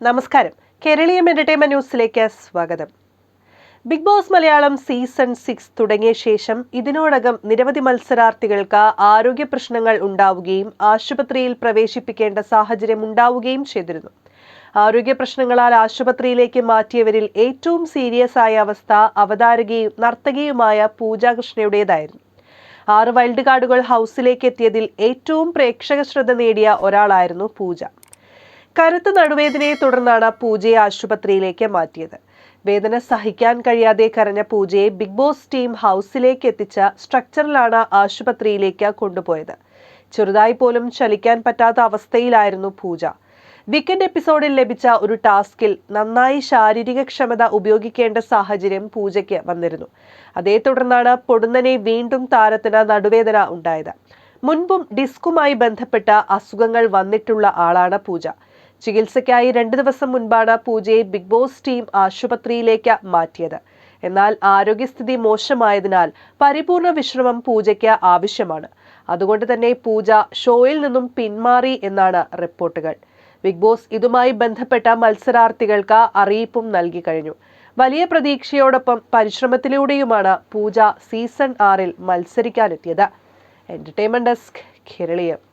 നമസ്കാരം. കേരളീയം എന്റർടൈൻമെന്റ് ന്യൂസിലേക്ക് സ്വാഗതം. Big Boss Malayalam season six തുടങ്ങിയ ശേഷം ഇതിനോടകം നിരവധി മത്സരാർത്ഥികൾക്ക് ആരോഗ്യ പ്രശ്നങ്ങൾ ഉണ്ടാവുകയും ആശുപത്രിയിൽ പ്രവേശിപ്പിക്കേണ്ട സാഹചര്യം ഉണ്ടാവുകയും ചെയ്തിരുന്നു. ആരോഗ്യ പ്രശ്നങ്ങളാൽ ആശുപത്രിയിലേക്ക് മാറ്റിയവരിൽ ഏറ്റവും സീരിയസ് ആയ അവസ്ഥ അവതാരകയും നർത്തകിയുമായ പൂജ കൃഷ്ണയുടേതായിരുന്നു ആറ് വൈൽഡ് കാർഡുകൾ ഹൗസിലേക്ക് എത്തിയതിൽ ഏറ്റവും പ്രേക്ഷക ശ്രദ്ധ നേടിയ ഒരാളായിരുന്നു പൂജ. കരുത്ത നടുവേദനയെ തുടർന്നാണ് പൂജയെ ആശുപത്രിയിലേക്ക് മാറ്റിയത്. വേദന സഹിക്കാൻ കഴിയാതെ കരഞ്ഞ പൂജയെ ബിഗ് ബോസ് ടീം ഹൗസിലേക്ക് എത്തിച്ച സ്ട്രക്ചറിലാണ് ആശുപത്രിയിലേക്ക് കൊണ്ടുപോയത്. ചെറുതായി പോലും ചലിക്കാൻ പറ്റാത്ത അവസ്ഥയിലായിരുന്നു പൂജ. വീക്കെൻഡ് എപ്പിസോഡിൽ ലഭിച്ച ഒരു ടാസ്കിൽ നന്നായി ശാരീരിക ക്ഷമത ഉപയോഗിക്കേണ്ട സാഹചര്യം പൂജയ്ക്ക് വന്നിരുന്നു. അതേ തുടർന്നാണ് പൊടുന്നനെ വീണ്ടും താരത്തിന് നടുവേദന ഉണ്ടായത്. മുൻപും ഡിസ്കുമായി ബന്ധപ്പെട്ട അസുഖങ്ങൾ വന്നിട്ടുള്ള ആളാണ് പൂജ. ചികിത്സയ്ക്കായി രണ്ട് ദിവസം മുൻപാണ് പൂജയെ ബിഗ് ബോസ് ടീം ആശുപത്രിയിലേക്ക് മാറ്റിയത്. എന്നാൽ ആരോഗ്യസ്ഥിതി മോശമായതിനാൽ പരിപൂർണ വിശ്രമം പൂജയ്ക്ക് ആവശ്യമാണ്. അതുകൊണ്ട് തന്നെ പൂജ ഷോയിൽ നിന്നും പിന്മാറി എന്നാണ് റിപ്പോർട്ടുകൾ. ബിഗ് ബോസ് ഇതുമായി ബന്ധപ്പെട്ട മത്സരാർത്ഥികൾക്ക് അറിയിപ്പും നൽകി കഴിഞ്ഞു. വലിയ പ്രതീക്ഷയോടൊപ്പം പരിശ്രമത്തിലൂടെയുമാണ് പൂജ സീസൺ ആറിൽ മത്സരിക്കാനെത്തിയത്. Entertainment desk Keraleeyam